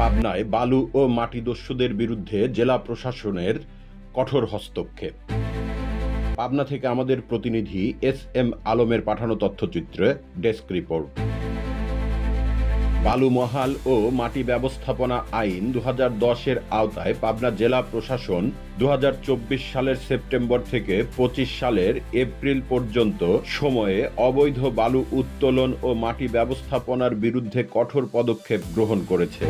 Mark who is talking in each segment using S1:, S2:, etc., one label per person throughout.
S1: পাবনায় বালু ও মাটি দস্যুদের বিরুদ্ধে জেলা প্রশাসনের কঠোর হস্তক্ষেপ। পাবনা থেকে আমাদের প্রতিনিধি এস এম আলমের পাঠানো তথ্যচিত্রে ডেস্ক রিপোর্ট। বালু মহাল ও মাটি ব্যবস্থাপনা আইন দু এর আওতায় পাবনা জেলা প্রশাসন দু হাজার চব্বিশ সালের সেপ্টেম্বর থেকে পঁচিশ সালের এপ্রিল পর্যন্ত সময়ে অবৈধ বালু উত্তোলন ও মাটি ব্যবস্থাপনার বিরুদ্ধে কঠোর পদক্ষেপ গ্রহণ করেছে।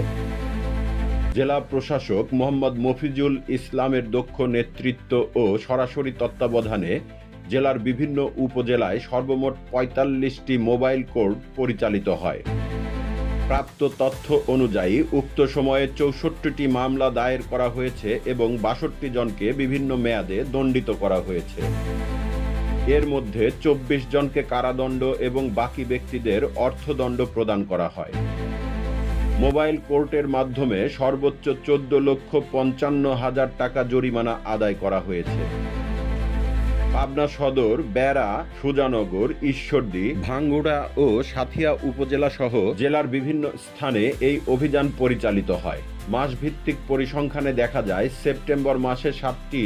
S1: জেলা প্রশাসক মোহাম্মদ মফিজুল ইসলামের দক্ষ নেতৃত্ব ও সরাসরি তত্ত্বাবধানে জেলার বিভিন্ন উপজেলায় সর্বমোট পঁয়তাল্লিশটি মোবাইল কোর্ট পরিচালিত হয়। প্রাপ্ত তথ্য অনুযায়ী উক্ত সময়ে চৌষট্টিটি মামলা দায়ের করা হয়েছে এবং বাষট্টি জনকে বিভিন্ন মেয়াদে দণ্ডিত করা হয়েছে। এর মধ্যে চব্বিশ জনকে কারাদণ্ড এবং বাকি ব্যক্তিদের অর্থদণ্ড প্রদান করা হয়। মোবাইল কোর্টের মাধ্যমে সর্বোচ্চ চোদ্দ লক্ষ পঞ্চান্ন হাজার টাকা জরিমানা আদায় করা হয়েছে। পাবনা সদর, বেড়া, সুজানগর, ঈশ্বরদী, ভাঙ্গুড়া ও সাথিয়া উপজেলা সহ জেলার বিভিন্ন স্থানে এই অভিযান পরিচালিত হয়। মাসভিত্তিক পরিসংখ্যানে দেখা যায়, সেপ্টেম্বর মাসে সাতটি,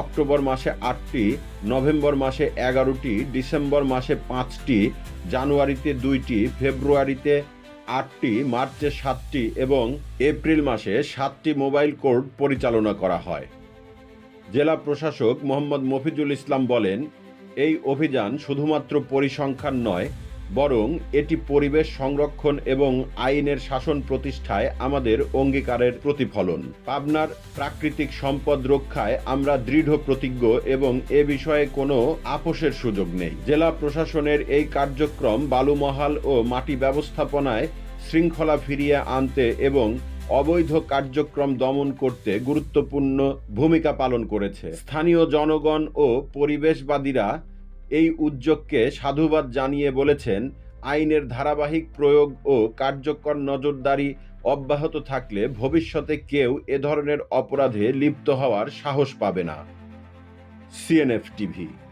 S1: অক্টোবর মাসে আটটি, নভেম্বর মাসে এগারোটি, ডিসেম্বর মাসে পাঁচটি, জানুয়ারিতে দুইটি, ফেব্রুয়ারিতে আটটি, মার্চে সাতটি এবং এপ্রিল মাসে সাতটি মোবাইল কোর্ট পরিচালনা করা হয়। জেলা প্রশাসক মোহাম্মদ মফিজুল ইসলাম বলেন, এই অভিযান শুধুমাত্র পরিসংখ্যান নয়, বরং এটি পরিবেশ সংরক্ষণ এবং আইনের শাসন প্রতিষ্ঠায় আমাদের অঙ্গীকারের প্রতিফলন। পাবনার প্রাকৃতিক সম্পদ রক্ষায় আমরা দৃঢ় প্রতিজ্ঞ এবং এ বিষয়ে কোনো আপোষের সুযোগ নেই। জেলা প্রশাসনের এই কার্যক্রম বালুমহাল ও মাটি ব্যবস্থাপনায় শৃঙ্খলা ফিরিয়ে আনতে এবং অবৈধ কার্যক্রম দমন করতে গুরুত্বপূর্ণ ভূমিকা পালন করেছে। স্থানীয় জনগণ ও পরিবেশবাদীরা এই উদ্যোগকে সাধুবাদ জানিয়ে বলেছেন, আইনের ধারাবাহিক প্রয়োগ ও কার্যকর নজরদারি অব্যাহত থাকলে ভবিষ্যতে কেউ এ ধরনের অপরাধে লিপ্ত হওয়ার সাহস পাবে না। CNF TV